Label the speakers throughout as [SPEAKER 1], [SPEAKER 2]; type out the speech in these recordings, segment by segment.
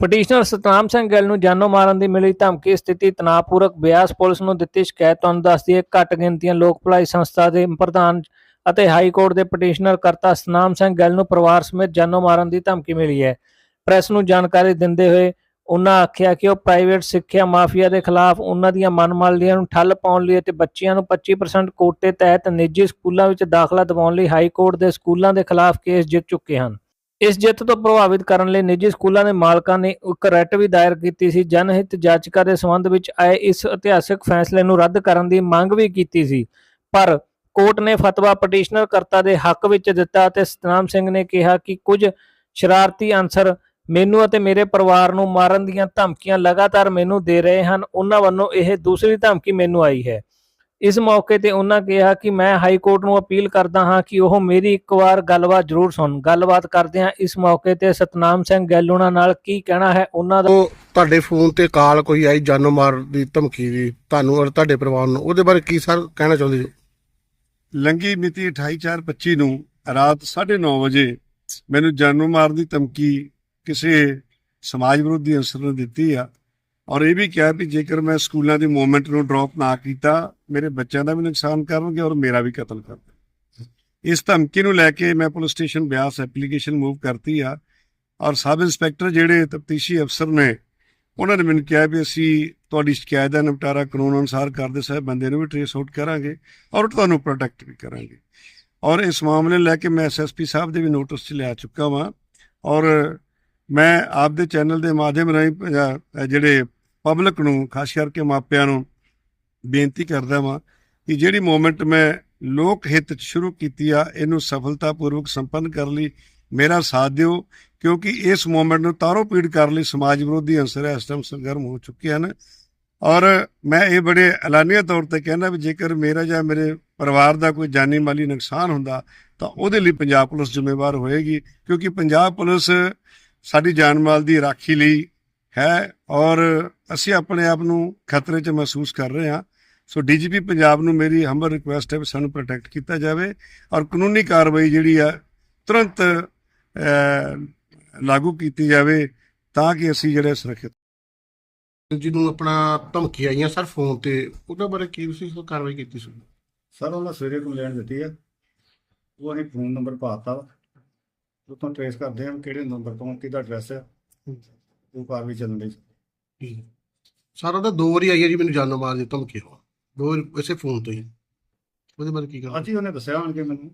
[SPEAKER 1] Petitioner Satnam Singh Gill ਨੂੰ ਜਾਨੋਂ ਮਾਰਨ ਦੀ ਮਿਲੀ ਧਮਕੀ ਸਥਿਤੀ ਤਣਾਅਪੂਰਕ, ਬਿਆਸ ਪੁਲਿਸ ਨੂੰ ਦਿੱਤੀ ਸ਼ਿਕਾਇਤ, ਤੁਹਾਨੂੰ ਦੱਸਦੀ ਹੈ ਘੱਟ ਗਿਣਤੀਆਂ ਲੋਕ ਭਲਾਈ ਸੰਸਥਾ ਦੇ ਪ੍ਰਧਾਨ ਅਤੇ ਹਾਈ ਕੋਰਟ ਦੇ ਪਟੀਸ਼ਨਰ ਕਰਤਾ ਸਤਨਾਮ ਸਿੰਘ ਗਿੱਲ ਨੂੰ ਪਰਿਵਾਰ ਸਮੇਤ ਜਾਨੋਂ ਮਾਰਨ ਦੀ ਧਮਕੀ ਮਿਲੀ ਹੈ। ਪ੍ਰੈਸ ਨੂੰ ਜਾਣਕਾਰੀ ਦਿੰਦੇ ਹੋਏ ਉਹਨਾਂ ਆਖਿਆ ਕਿ ਉਹ ਪ੍ਰਾਈਵੇਟ ਸਿੱਖਿਆ ਮਾਫੀਆ ਦੇ ਖਿਲਾਫ ਉਹਨਾਂ ਦੀਆਂ ਮਨਮਾਲੀਆਂ ਨੂੰ ਠੱਲ ਪਾਉਣ ਲਈ ਅਤੇ ਬੱਚਿਆਂ ਨੂੰ 25% ਕੋਟੇ ਤਹਿਤ ਨਿੱਜੀ ਸਕੂਲਾਂ ਵਿੱਚ ਦਾਖਲਾ ਦਿਵਾਉਣ ਲਈ ਹਾਈ ਕੋਰਟ ਦੇ ਸਕੂਲਾਂ ਦੇ ਖਿਲਾਫ ਕੇਸ ਜਿੱਤ ਚੁੱਕੇ ਹਨ। ਇਸ ਜਿੱਤ ਤੋਂ ਪ੍ਰਭਾਵਿਤ ਕਰਨ ਲਈ ਨਿੱਜੀ ਸਕੂਲਾਂ ਦੇ ਮਾਲਕਾਂ ਨੇ ਇੱਕ ਰੈਟ ਵੀ ਦਾਇਰ ਕੀਤੀ ਸੀ। ਜਨਹਿਤ ਜਾਚਕਾ ਦੇ ਸੰਬੰਧ ਵਿੱਚ ਆਏ ਇਸ ਇਤਿਹਾਸਕ ਫੈਸਲੇ ਨੂੰ ਰੱਦ ਕਰਨ ਦੀ ਮੰਗ ਵੀ ਕੀਤੀ ਸੀ। ਪਰ ਕੋਰਟ ਨੇ ਫਤਵਾ ਪਟੀਸ਼ਨਰ ਕਰਤਾ ਦੇ ਹੱਕ ਵਿੱਚ ਦਿੱਤਾ ਅਤੇ ਸਤਨਾਮ ਸਿੰਘ ਨੇ ਕਿਹਾ ਕਿ ਕੁਝ ਸ਼ਰਾਰਤੀ ਅਨਸਰ ਮੈਨੂੰ ਅਤੇ ਮੇਰੇ ਪਰਿਵਾਰ ਨੂੰ ਮਾਰਨ ਦੀਆਂ ਧਮਕੀਆਂ ਲਗਾਤਾਰ ਮੈਨੂੰ ਦੇ ਰਹੇ ਹਨ। ਉਹਨਾਂ ਵੱਲੋਂ ਇਹ ਦੂਸਰੀ ਧਮਕੀ ਮੈਨੂੰ ਆਈ ਹੈ। ਇਸ ਮੌਕੇ ਤੇ ਉਹਨਾਂ ਕਿਹਾ ਕਿ ਮੈਂ ਹਾਈ ਕੋਰਟ ਨੂੰ ਅਪੀਲ ਕਰਦਾ ਹਾਂ ਕਿ ਉਹ ਮੇਰੀ ਇੱਕ ਵਾਰ ਗੱਲਬਾਤ ਜ਼ਰੂਰ ਸੁਣ ਗੱਲਬਾਤ ਕਰਦੇ ਹਾਂ ਇਸ ਮੌਕੇ ਤੇ ਸਤਨਾਮ ਸਿੰਘ ਗਿੱਲ ਉਹਨਾਂ ਨਾਲ ਕੀ ਕਹਿਣਾ ਹੈ ਉਹਨਾਂ ਦਾ
[SPEAKER 2] ਤੁਹਾਡੇ ਫੋਨ ਤੇ ਕਾਲ ਕੋਈ ਆਈ ਜਾਨੋਂ ਮਾਰ ਦੀ ਧਮਕੀ ਦੀ ਤੁਹਾਨੂੰ ਔਰ ਤੁਹਾਡੇ ਪਰਿਵਾਰ ਨੂੰ ਉਹਦੇ ਬਾਰੇ ਕੀ ਸਰ ਕਹਿਣਾ ਚਾਹੁੰਦੇ ਜੀ
[SPEAKER 3] ਲੰਗੀ ਮਿਤੀ 28/4/25 ਨੂੰ ਰਾਤ 9:30 ਵਜੇ ਮੈਨੂੰ ਜਾਨੋਂ ਮਾਰ ਦੀ ਧਮਕੀ ਕਿਸੇ ਸਮਾਜ ਵਿਰੋਧੀ ਅਨਸਰ ਨੇ ਦਿੱਤੀ ਆ। ਔਰ ਇਹ ਵੀ ਕਿਹਾ ਵੀ ਜੇਕਰ ਮੈਂ ਸਕੂਲਾਂ ਦੀ ਮੂਵਮੈਂਟ ਨੂੰ ਡ੍ਰੌਪ ਨਾ ਕੀਤਾ, ਮੇਰੇ ਬੱਚਿਆਂ ਦਾ ਵੀ ਨੁਕਸਾਨ ਕਰਨਗੇ ਔਰ ਮੇਰਾ ਵੀ ਕਤਲ ਕਰਨਗੇ। ਇਸ ਧਮਕੀ ਨੂੰ ਲੈ ਕੇ ਮੈਂ police station Beas application move ਕਰਤੀ ਆ ਔਰ ਸਬ ਇੰਸਪੈਕਟਰ ਜਿਹੜੇ ਤਫਤੀਸ਼ੀ ਅਫਸਰ ਨੇ, ਉਹਨਾਂ ਨੇ ਮੈਨੂੰ ਕਿਹਾ ਵੀ ਅਸੀਂ ਤੁਹਾਡੀ ਸ਼ਿਕਾਇਤ ਦਾ ਨਿਪਟਾਰਾ ਕਾਨੂੰਨ ਅਨੁਸਾਰ ਕਰਦੇ ਸਾਹਿਬ ਬੰਦੇ ਨੂੰ ਵੀ ਟ੍ਰੇਸ ਆਊਟ ਕਰਾਂਗੇ ਔਰ ਤੁਹਾਨੂੰ ਪ੍ਰੋਟੈਕਟ ਵੀ ਕਰਾਂਗੇ। ਔਰ ਇਸ ਮਾਮਲੇ ਨੂੰ ਲੈ ਕੇ ਮੈਂ ਐਸਐਸਪੀ ਸਾਹਿਬ ਦੇ ਵੀ ਨੋਟਿਸ ਚ ਲਿਆ ਚੁੱਕਾ ਵਾਂ ਔਰ ਮੈਂ ਆਪ ਦੇ ਚੈਨਲ ਦੇ ਮਾਧਿਅਮ ਰਾਹੀਂ ਪੰਜਾ- ਜਿਹੜੇ ਪਬਲਿਕ ਨੂੰ, ਖਾਸ ਕਰਕੇ ਮਾਪਿਆਂ ਨੂੰ ਬੇਨਤੀ ਕਰਦਾ ਵਾਂ ਕਿ ਜਿਹੜੀ ਮੂਵਮੈਂਟ ਮੈਂ ਲੋਕ ਹਿੱਤ ਚ ਸ਼ੁਰੂ ਕੀਤੀ ਆ, ਇਹਨੂੰ ਸਫਲਤਾਪੂਰਵਕ ਸੰਪੰਨ ਕਰਨ ਲਈ ਮੇਰਾ ਸਾਥ ਦਿਓ, ਕਿਉਂਕਿ ਇਸ ਮੂਵਮੈਂਟ ਨੂੰ ਤਾਰੋ ਪੀੜ ਕਰਨ ਲਈ ਸਮਾਜ ਵਿਰੋਧੀ ਅੰਸਰ ਇਸ ਟਾਈਮ ਸਰਗਰਮ ਹੋ ਚੁੱਕੇ ਹਨ। ਔਰ ਮੈਂ ਇਹ ਬੜੇ ਐਲਾਨੀਆ ਤੌਰ ਤੇ ਕਹਿੰਦਾ ਵੀ ਜੇਕਰ ਮੇਰਾ ਜਾਂ ਮੇਰੇ ਪਰਿਵਾਰ ਦਾ ਕੋਈ ਜਾਨੀ ਮਾਲੀ ਨੁਕਸਾਨ ਹੁੰਦਾ, ਤਾਂ ਉਹਦੇ ਲਈ ਪੰਜਾਬ ਪੁਲਿਸ ਜ਼ਿੰਮੇਵਾਰ ਹੋਏਗੀ, ਕਿਉਂਕਿ ਪੰਜਾਬ ਪੁਲਿਸ ਸਾਡੀ ਜਾਨ ਮਾਲ ਦੀ ਰਾਖੀ ਲਈ ਹੈ ਔਰ ਅਸੀਂ ਆਪਣੇ ਆਪ ਨੂੰ ਖਤਰੇ 'ਚ ਮਹਿਸੂਸ ਕਰ ਰਹੇ ਹਾਂ। ਸੋ ਡੀਜੀਪੀ ਪੰਜਾਬ ਨੂੰ ਮੇਰੀ ਹੰਬਲ ਰਿਕੁਐਸਟ ਹੈ ਵੀ ਸਾਨੂੰ ਪ੍ਰੋਟੈਕਟ ਕੀਤਾ ਜਾਵੇ ਔਰ ਕਾਨੂੰਨੀ ਕਾਰਵਾਈ ਜਿਹੜੀ ਆ ਤੁਰੰਤ ਲਾਗੂ ਕੀਤੀ ਜਾਵੇ ਤਾਂ ਕਿ ਅਸੀਂ ਜਿਹੜੇ ਸੁਰੱਖਿਅਤ
[SPEAKER 2] ਜਿਹਨੂੰ ਆਪਣਾ ਧਮਕੀ ਆਈਆਂ ਸਰ ਫੋਨ ਤੇ ਉਹਦੇ ਬਾਰੇ ਕੀ ਤੁਸੀਂ ਕੋਈ ਕਾਰਵਾਈ ਕੀਤੀ ਸੀ?
[SPEAKER 4] ਸਰ ਉਹਨਾਂ ਸਵੇਰੇ ਕੰਪਲੇਂਟ ਦਿੱਤੀ ਆ। ਉਹ ਅਸੀਂ ਫੋਨ ਨੰਬਰ ਪਾਤਾ ਵਾ। ਉਤੋਂ ਟ੍ਰੇਸ ਕਰਦੇ ਹਾਂ ਵੀ ਕਿਹੜੇ ਨੰਬਰ ਤੋਂ ਕਿਹਦਾ ਐਡਰੈਸ ਹੈ ਉਹ ਕਾਰਵਾਈ ਚੱਲਣ ਦੀ।
[SPEAKER 2] ਸਰ ਉਹਦਾ ਦੋ ਵਾਰੀ ਆਈ ਹੈ ਜੀ ਮੈਨੂੰ ਜਾਨੋਂ ਮਾਰ ਦੀ ਧਮਕੀ ਦੋ ਵਾਰੀ ਇਸੇ ਫੋਨ ਤੋਂ ਹੀ। ਉਹਦੇ ਬਾਰੇ ਕੀ ਕਰਨਾ
[SPEAKER 4] ਅੱਜ ਹੀ ਉਹਨੇ ਦੱਸਿਆ ਹੋਣ ਕਿ ਮੈਨੂੰ।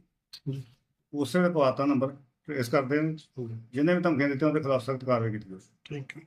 [SPEAKER 4] ਉਸੇ ਵੇਲੇ ਪਵਾਤਾ ਨੰਬਰ ਟ੍ਰੇਸ ਕਰਦੇ ਹਾਂ। ਜਿਹਨੇ ਵੀ ਧਮਕੀਆਂ ਦਿੱਤੀਆਂ ਉਹਦੇ ਖਿਲਾਫ ਸਖਤ ਕਾਰਵਾਈ ਕੀਤੀ ਜਾਵੇ
[SPEAKER 2] ਥੈਂਕ ਯੂ